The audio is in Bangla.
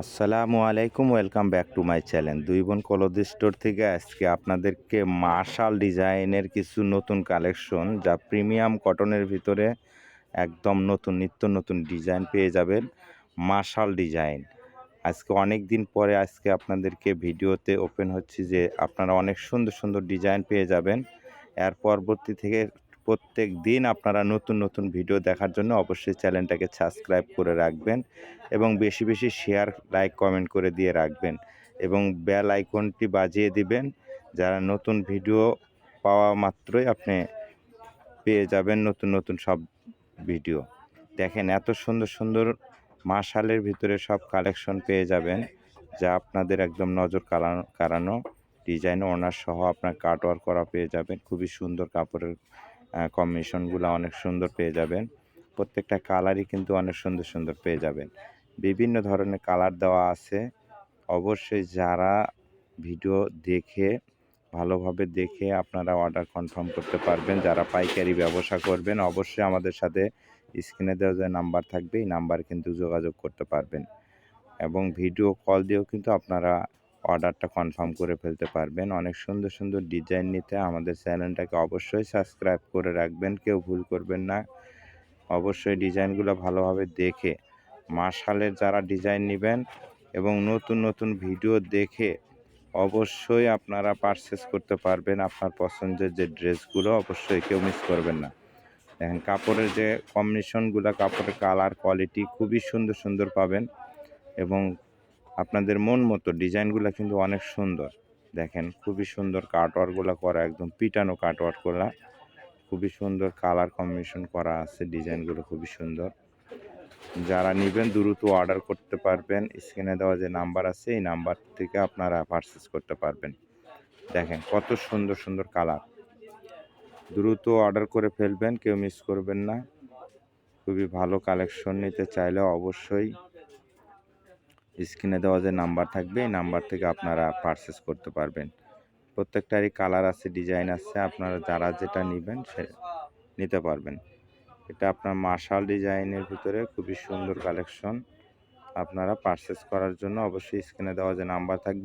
আসসালামু আলাইকুম, welcome back to my channel. দুই বোন কলদি স্টোর থেকে আজকে আপনাদেরকে মার্শাল ডিজাইনের কিছু নতুন কালেকশন যা প্রিমিয়াম কটনের ভিতরে একদম নতুন, নিত্য নতুন ডিজাইন পেয়ে যাবেন। Marshal design. আজকে অনেক দিন পরে আজকে আপনাদেরকে ভিডিওতে ওপেন হচ্ছে যে আপনারা অনেক সুন্দর সুন্দর ডিজাইন পেয়ে যাবেন। এর পরবর্তী থেকে প্রত্যেক দিন আপনারা নতুন নতুন ভিডিও দেখার জন্য অবশ্যই চ্যানেলটাকে সাবস্ক্রাইব করে রাখবেন এবং বেশি বেশি শেয়ার লাইক কমেন্ট করে দিয়ে রাখবেন এবং বেল আইকনটি বাজিয়ে দিবেন। যারা নতুন ভিডিও পাওয়া মাত্রই আপনি পেয়ে যাবেন নতুন নতুন সব ভিডিও। দেখেন এত সুন্দর সুন্দর মাশালের ভিতরে সব কালেকশন পেয়ে যাবেন যা আপনাদের একদম নজর কাড়ানো কাড়ানো। ডিজাইন ওনার সহ আপনার কাটওয়ার্ক করা পেয়ে যাবেন। খুবই সুন্দর কাপড়ের কম্বিনেশনগুলো অনেক সুন্দর পেয়ে যাবেন। প্রত্যেকটা কালারই কিন্তু অনেক সুন্দর সুন্দর পেয়ে যাবেন। বিভিন্ন ধরনের কালার দেওয়া আছে। অবশ্যই যারা ভিডিও দেখে, ভালোভাবে দেখে আপনারা অর্ডার কনফার্ম করতে পারবেন, যারা পাইকারি ব্যবসা করবেন, অবশ্যই আমাদের সাথে স্ক্রিনে দেওয়া যে নাম্বার থাকবে, এই নাম্বার কিন্তু যোগাযোগ করতে পারবেন। এবং ভিডিও কল দিয়েও কিন্তু আপনারা অর্ডারটা কনফার্ম করে ফেলতে পারবেন। অনেক সুন্দর সুন্দর ডিজাইন নিতে আমাদের চ্যানেলটাকে অবশ্যই সাবস্ক্রাইব করে রাখবেন, কেউ ভুল করবেন না। অবশ্যই ডিজাইনগুলো ভালোভাবে দেখে, মার্শালের যারা ডিজাইন নেবেন এবং নতুন নতুন ভিডিও দেখে অবশ্যই আপনারা পারচেস করতে পারবেন। আপনার পছন্দের যে ড্রেসগুলো অবশ্যই কেউ মিস করবেন না। দেখেন কাপড়ের যে কম্বিনেশনগুলো কাপড়ের কালার কোয়ালিটি খুবই সুন্দর সুন্দর পাবেন এবং আপনাদের মন মতো ডিজাইনগুলো কিন্তু অনেক সুন্দর। দেখেন, খুবই সুন্দর কাটওয়ার্কগুলো করা, একদম পিটানো কাটওয়ার্কগুলো। খুবই সুন্দর কালার কম্বিনেশন করা আছে, ডিজাইনগুলো খুবই সুন্দর। যারা নেবেন, দ্রুত অর্ডার করতে পারবেন। স্ক্রিনে দেওয়া যে নাম্বার আছে, এই নাম্বার থেকে আপনারা পারচেস করতে পারবেন। দেখেন, কত সুন্দর সুন্দর কালার। দ্রুত অর্ডার করে ফেলবেন, কেউ মিস করবেন না। খুবই ভালো কালেকশন নিতে চাইলে অবশ্যই স্ক্রিনে দেওয়া যে নাম্বার থাকবে, এই নাম্বার থেকে আপনারা পারচেস করতে পারবেন। প্রত্যেকটারই কালার আছে ডিজাইন আছে, আপনারা যারা যেটা নেবেন সে নিতে পারবেন। এটা আপনার মার্শাল ডিজাইনের ভিতরে খুবই সুন্দর কালেকশন আপনারা পারচেস করার জন্য অবশ্যই স্ক্রিনে দেওয়া যে নাম্বার থাকবে